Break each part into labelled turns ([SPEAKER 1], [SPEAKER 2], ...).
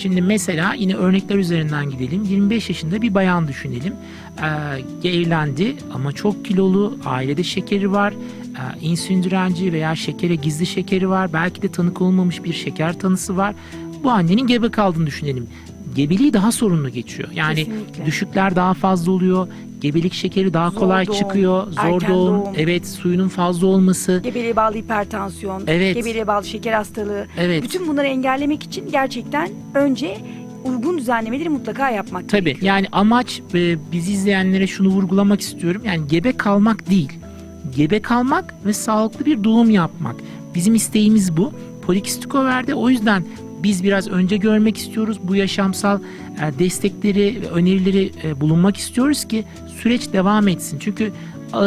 [SPEAKER 1] Şimdi mesela yine örnekler üzerinden gidelim. 25 yaşında bir bayan düşünelim. Ee, evlendi ama çok kilolu, ailede şekeri var, e, insülin direnci veya şekere gizli şekeri var. Belki de tanı olmamış bir şeker tanısı var. Bu annenin gebe kaldığını düşünelim. Gebeliği daha sorunlu geçiyor. Yani
[SPEAKER 2] Kesinlikle.
[SPEAKER 1] düşükler daha fazla oluyor. Gebelik şekeri daha
[SPEAKER 2] Zor
[SPEAKER 1] kolay
[SPEAKER 2] doğum,
[SPEAKER 1] çıkıyor. Zor
[SPEAKER 2] erken
[SPEAKER 1] doğum.
[SPEAKER 2] doğum.
[SPEAKER 1] Evet, suyunun fazla olması.
[SPEAKER 2] Gebeliğe bağlı hipertansiyon,
[SPEAKER 1] Evet.
[SPEAKER 2] gebeliğe bağlı şeker hastalığı.
[SPEAKER 1] Evet.
[SPEAKER 2] Bütün bunları engellemek için gerçekten önce uygun düzenlemeleri mutlaka yapmak
[SPEAKER 1] Tabii
[SPEAKER 2] gerekiyor.
[SPEAKER 1] yani amaç e, bizi izleyenlere şunu vurgulamak istiyorum. Yani gebe kalmak değil. Gebe kalmak ve sağlıklı bir doğum yapmak. Bizim isteğimiz bu. Polikistik overde o yüzden biz biraz önce görmek istiyoruz. Bu yaşamsal e, destekleri ve önerileri e, bulunmak istiyoruz ki süreç devam etsin. Çünkü e,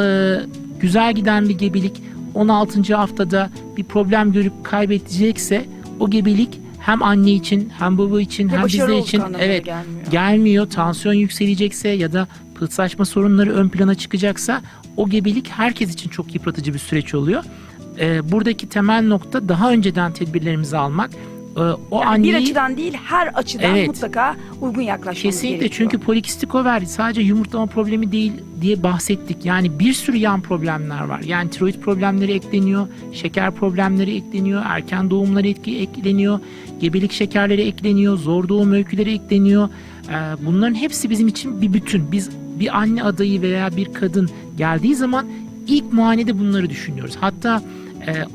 [SPEAKER 1] güzel giden bir gebelik 16. haftada bir problem görüp kaybedecekse o gebelik hem anne için hem baba için
[SPEAKER 2] Ve
[SPEAKER 1] hem bizler için evet
[SPEAKER 2] gelmiyor.
[SPEAKER 1] gelmiyor, tansiyon yükselecekse ya da pıhsaçma sorunları ön plana çıkacaksa o gebelik herkes için çok yıpratıcı bir süreç oluyor. Ee, buradaki temel nokta daha önceden tedbirlerimizi almak. Ee, o
[SPEAKER 2] Yani
[SPEAKER 1] anneyi
[SPEAKER 2] bir açıdan değil her açıdan
[SPEAKER 1] Evet.
[SPEAKER 2] mutlaka uygun yaklaşmamız
[SPEAKER 1] kesinlikle
[SPEAKER 2] gerekiyor.
[SPEAKER 1] çünkü polikistik over sadece yumurtlama problemi değil diye bahsettik. Yani bir sürü yan problemler var. Yani tiroid problemleri ekleniyor, şeker problemleri ekleniyor, erken doğumlar etki ekleniyor, gebelik şekerleri ekleniyor, zor doğum öyküleri ekleniyor. Ee, bunların hepsi bizim için bir bütün. Biz bir anne adayı veya bir kadın geldiği zaman ilk muayenede bunları düşünüyoruz. Hatta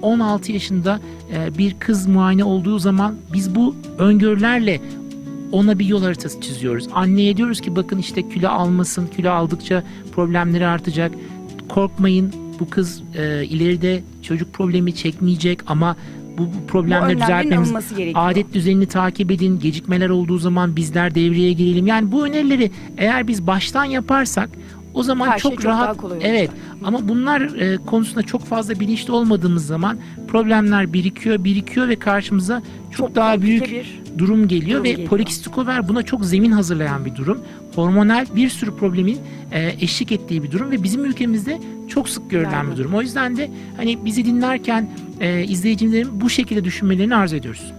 [SPEAKER 1] 16 yaşında e, bir kız muayene olduğu zaman biz bu öngörülerle ona bir yol haritası çiziyoruz. Anneye diyoruz ki bakın işte kilo almasın, kilo aldıkça problemleri artacak. Korkmayın bu kız e, ileride çocuk problemi çekmeyecek ama bu, bu
[SPEAKER 2] Bu
[SPEAKER 1] problemleri
[SPEAKER 2] önlemlerin
[SPEAKER 1] düzeltmemiz. Adet düzenini takip edin. Gecikmeler olduğu zaman bizler devreye girelim. Yani bu önerileri eğer biz baştan yaparsak o zaman
[SPEAKER 2] Her şey
[SPEAKER 1] çok
[SPEAKER 2] çok
[SPEAKER 1] rahat.
[SPEAKER 2] daha
[SPEAKER 1] evet. Ama bunlar e, konusunda çok fazla bilinçli olmadığımız zaman problemler birikiyor, birikiyor ve karşımıza çok, daha
[SPEAKER 2] komplike
[SPEAKER 1] büyük
[SPEAKER 2] bir
[SPEAKER 1] durum geliyor
[SPEAKER 2] durum
[SPEAKER 1] ve
[SPEAKER 2] geliyor.
[SPEAKER 1] polikistik over buna çok zemin hazırlayan bir durum. Hormonal bir sürü problemin e, eşlik ettiği bir durum ve bizim ülkemizde çok sık görülen
[SPEAKER 2] Yaygın.
[SPEAKER 1] bir durum. O yüzden de hani bizi dinlerken e, izleyicilerin bu şekilde düşünmelerini arzu ediyoruz.